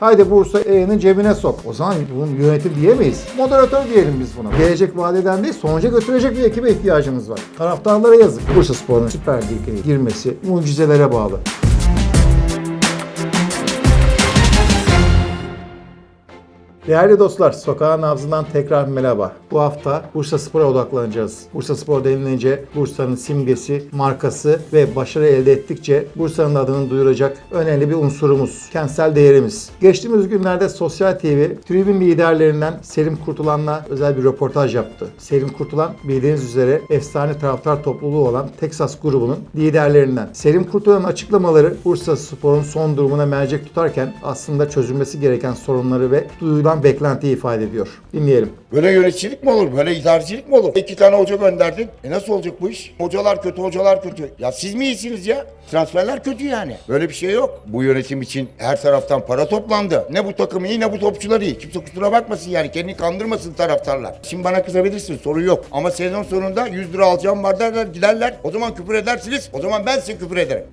Haydi Bursa E'nin cebine sok. O zaman bunun yönetim diyemeyiz. Moderatör diyelim biz buna. Gelecek vadeden değil sonuca götürecek bir ekibe ihtiyacımız var. Taraftarlara yazık. Bursa Spor'un Süper Lig'e girmesi mucizelere bağlı. Değerli dostlar, Sokağın Nabzı'ndan tekrar merhaba. Bu hafta Bursa Spor'a odaklanacağız. Bursa Spor denilince Bursa'nın simgesi, markası ve başarı elde ettikçe Bursa'nın adını duyuracak önemli bir unsurumuz, kentsel değerimiz. Geçtiğimiz günlerde Sosyal TV, tribün liderlerinden Selim Kurtulan'la özel bir röportaj yaptı. Selim Kurtulan bildiğiniz üzere efsane taraftar topluluğu olan Texas grubunun liderlerinden. Selim Kurtulan'ın açıklamaları Bursa Spor'un son durumuna mercek tutarken aslında çözülmesi gereken sorunları ve duyulan beklentiyi ifade ediyor. Dinleyelim. Böyle yöneticilik mi olur? Böyle idarecilik mi olur? İki tane hoca gönderdin. E nasıl olacak bu iş? Hocalar kötü, hocalar kötü. Ya siz mi iyisiniz ya? Transferler kötü yani. Böyle bir şey yok. Bu yönetim için her taraftan para toplandı. Ne bu takım iyi ne bu topçular iyi. Kimse kusura bakmasın yani. Kendini kandırmasın taraftarlar. Şimdi bana kızabilirsin sorun yok. Ama sezon sonunda 100 lira alacağım var derler giderler. O zaman küfür edersiniz. O zaman ben size küfür ederim.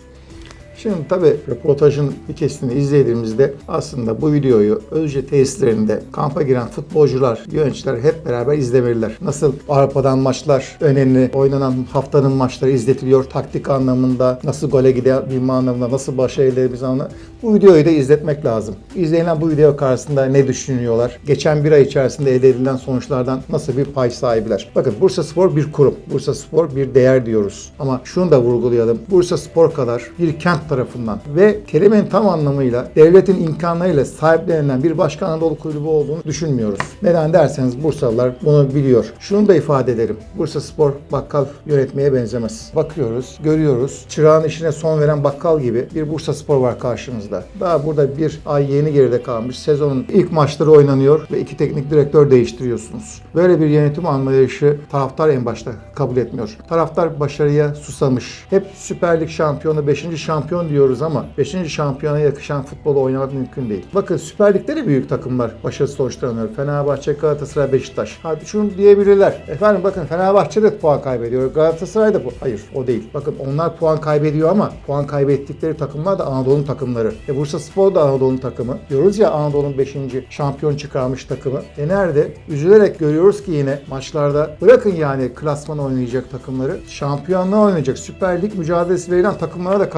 Şimdi tabii röportajın bir kesitini izlediğimizde aslında bu videoyu Özce tesislerinde kampa giren futbolcular, yöneticiler hep beraber izlemeliler. Nasıl Avrupa'dan maçlar önemli, oynanan haftanın maçları izletiliyor taktik anlamında, nasıl gole gidebilme anlamında, nasıl başarı elde edebilme anlamında. Bu videoyu da izletmek lazım. İzlenen bu video karşısında ne düşünüyorlar? Geçen bir ay içerisinde elde edilen sonuçlardan nasıl bir pay sahibiler? Bakın Bursa Spor bir kurum. Bursa Spor bir değer diyoruz. Ama şunu da vurgulayalım. Bursa Spor kadar bir kent tarafından ve kelimenin tam anlamıyla devletin imkanlarıyla sahiplenilen bir başka Anadolu kulübü olduğunu düşünmüyoruz. Neden derseniz Bursalılar bunu biliyor. Şunu da ifade ederim. Bursa Spor bakkal yönetmeye benzemez. Bakıyoruz, görüyoruz. Çırağın işine son veren bakkal gibi bir Bursa Spor var karşımızda. Daha burada bir ay yeni geride kalmış. Sezonun ilk maçları oynanıyor ve iki teknik direktör değiştiriyorsunuz. Böyle bir yönetim anlayışı taraftar en başta kabul etmiyor. Taraftar başarıya susamış. Hep Süper Lig şampiyonu, 5. şampiyon diyoruz ama 5. şampiyona yakışan futbolu oynamak mümkün değil. Bakın Süper Lig'de de büyük takımlar başarılı sonuçlanıyor. Fenerbahçe, Galatasaray, Beşiktaş. Hadi şunu diyebilirler. Efendim bakın Fenerbahçe de puan kaybediyor. Galatasaray da bu. Hayır o değil. Bakın onlar puan kaybediyor ama puan kaybettikleri takımlar da Anadolu'nun takımları. E Bursa Spor da Anadolu'nun takımı. Diyoruz ya Anadolu'nun 5. şampiyon çıkarmış takımı. E nerede? Üzülerek görüyoruz ki yine maçlarda bırakın yani klasman oynayacak takımları. Şampiyonluğa oynayacak Süper Lig mücadelesi verilen takımlara da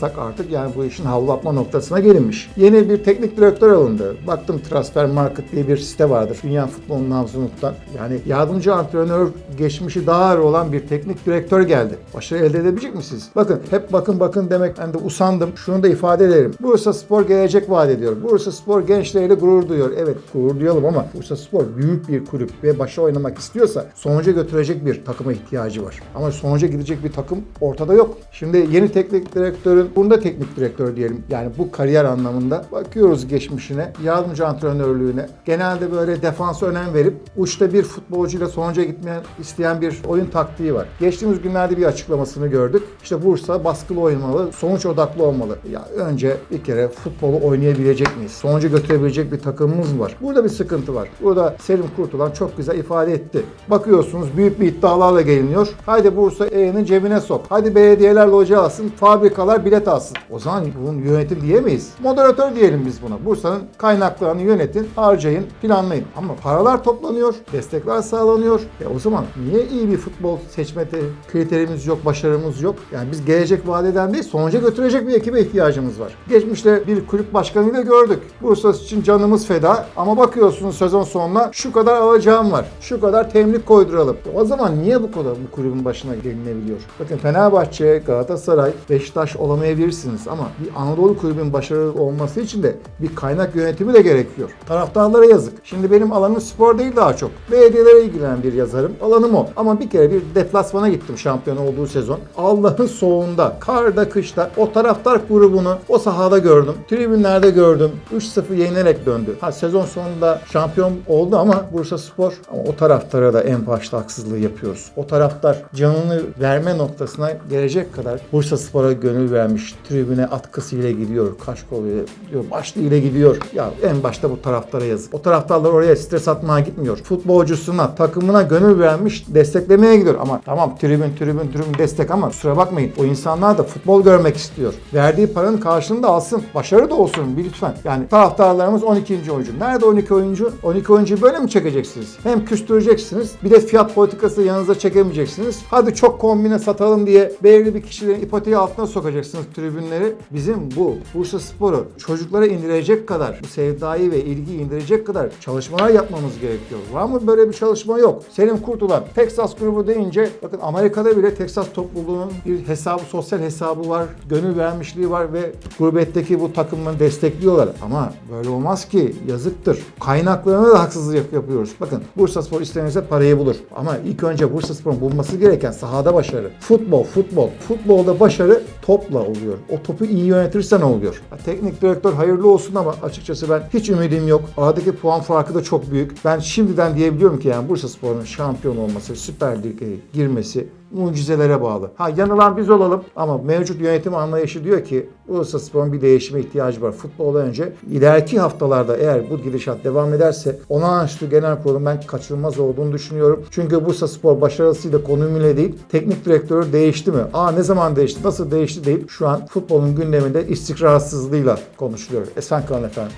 kazanamıyorsak artık yani bu işin havlu atma noktasına gelinmiş. Yeni bir teknik direktör alındı. Baktım Transfer Market diye bir site vardır. Dünya futbolunun nabzını tutan. Yani yardımcı antrenör geçmişi daha ağır olan bir teknik direktör geldi. Başarı elde edebilecek misiniz? Bakın hep bakın bakın demek ben de usandım. Şunu da ifade ederim. Bursa Spor gelecek vaat ediyor. Bursa Spor gençleriyle gurur duyuyor. Evet gurur duyalım ama Bursa Spor büyük bir kulüp ve başa oynamak istiyorsa sonuca götürecek bir takıma ihtiyacı var. Ama sonuca gidecek bir takım ortada yok. Şimdi yeni teknik direktörün, bunda teknik direktör diyelim. Yani bu kariyer anlamında bakıyoruz geçmişine, yardımcı antrenörlüğüne. Genelde böyle defansa önem verip uçta bir futbolcuyla sonuca gitmeyen isteyen bir oyun taktiği var. Geçtiğimiz günlerde bir açıklamasını gördük. İşte Bursa baskılı oynamalı, sonuç odaklı olmalı. Ya önce bir kere futbolu oynayabilecek miyiz? Sonuca götürebilecek bir takımımız var. Burada bir sıkıntı var. Burada Selim Kurtulan çok güzel ifade etti. Bakıyorsunuz büyük bir iddialarla geliniyor. Haydi Bursa E'nin cebine sok. Hadi belediyeler loca alsın, fabrikalar bilet alsın. O zaman bunun yönetim diyemeyiz. Moderatör diyelim biz buna. Bursa'nın kaynaklarını yönetin, harcayın, planlayın. Ama paralar toplanıyor, destekler sağlanıyor. E o zaman niye iyi bir futbol seçme te- kriterimiz yok, başarımız yok? Yani biz gelecek vadeden değil, sonuca götürecek bir ekibe ihtiyacımız var. Geçmişte bir kulüp başkanıyla gördük. Bursa için canımız feda ama bakıyorsunuz sezon sonuna şu kadar alacağım var. Şu kadar temlik koyduralım. O zaman niye bu kadar bu kulübün başına gelinebiliyor? Bakın Fenerbahçe, Galatasaray, Beşiktaş olamayabilirsiniz ama bir Anadolu kulübün başarılı olması için de bir kaynak yönetimi de gerekiyor. Taraftarlara yazık. Şimdi benim alanım spor değil daha çok. Belediyelere ilgilenen bir yazarım. Alanım o. Ama bir kere bir deplasmana gittim şampiyon olduğu sezon. Allah'ın soğuğunda, karda, kışta o taraftar grubunu o sahada gördüm. Tribünlerde gördüm. 3-0 yenilerek döndü. Ha sezon sonunda şampiyon oldu ama Bursa Spor ama o taraftara da en başta haksızlığı yapıyoruz. O taraftar canını verme noktasına gelecek kadar Bursa Spor'a gönül vermiyor vermiş. Tribüne atkısıyla gidiyor, kaşkoluyla gidiyor, başlığıyla gidiyor. Ya en başta bu taraftara yazık. O taraftarlar oraya stres atmaya gitmiyor. Futbolcusuna, takımına gönül vermiş, desteklemeye gidiyor. Ama tamam tribün, tribün, tribün destek ama kusura bakmayın. O insanlar da futbol görmek istiyor. Verdiği paranın karşılığını da alsın. Başarı da olsun bir lütfen. Yani taraftarlarımız 12. oyuncu. Nerede 12 oyuncu? 12 oyuncuyu böyle mi çekeceksiniz? Hem küstüreceksiniz bir de fiyat politikası yanınıza çekemeyeceksiniz. Hadi çok kombine satalım diye belirli bir kişilerin ipoteği altına sokacaksınız tribünleri. Bizim bu Bursa Spor'u çocuklara indirecek kadar, bu sevdayı ve ilgiyi indirecek kadar çalışmalar yapmamız gerekiyor. Var mı böyle bir çalışma? Yok. Selim Kurtulan, Texas grubu deyince bakın Amerika'da bile Texas topluluğunun bir hesabı, sosyal hesabı var, gönül vermişliği var ve gurbetteki bu takımları destekliyorlar. Ama böyle olmaz ki yazıktır. Kaynaklarına da haksızlık yapıyoruz. Bakın Bursa Spor istenirse parayı bulur. Ama ilk önce Bursa Spor'un bulması gereken sahada başarı. Futbol, futbol. Futbolda başarı topla oluyor. O topu iyi yönetirsen oluyor. Ha, teknik direktör hayırlı olsun ama açıkçası ben hiç ümidim yok. Aradaki puan farkı da çok büyük. Ben şimdiden diyebiliyorum ki yani Bursa Spor'un şampiyon olması, Süper Lig'e girmesi mucizelere bağlı. Ha yanılan biz olalım ama mevcut yönetim anlayışı diyor ki Bursa Spor'un bir değişime ihtiyacı var. Futboldan önce ileriki haftalarda eğer bu gidişat devam ederse olağanüstü genel kurulun ben kaçınılmaz olduğunu düşünüyorum. Çünkü Bursa Spor başarısıyla konumuyla değil teknik direktörü değişti mi? Aa ne zaman değişti? Nasıl değişti değil. Şu an futbolun gündeminde istikrarsızlığıyla konuşuluyor. Esen kalın efendim.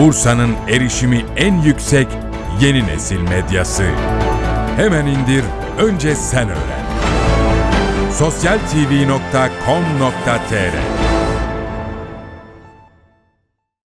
Bursa'nın erişimi en yüksek yeni nesil medyası. Hemen indir, önce sen öğren. sosyaltv.com.tr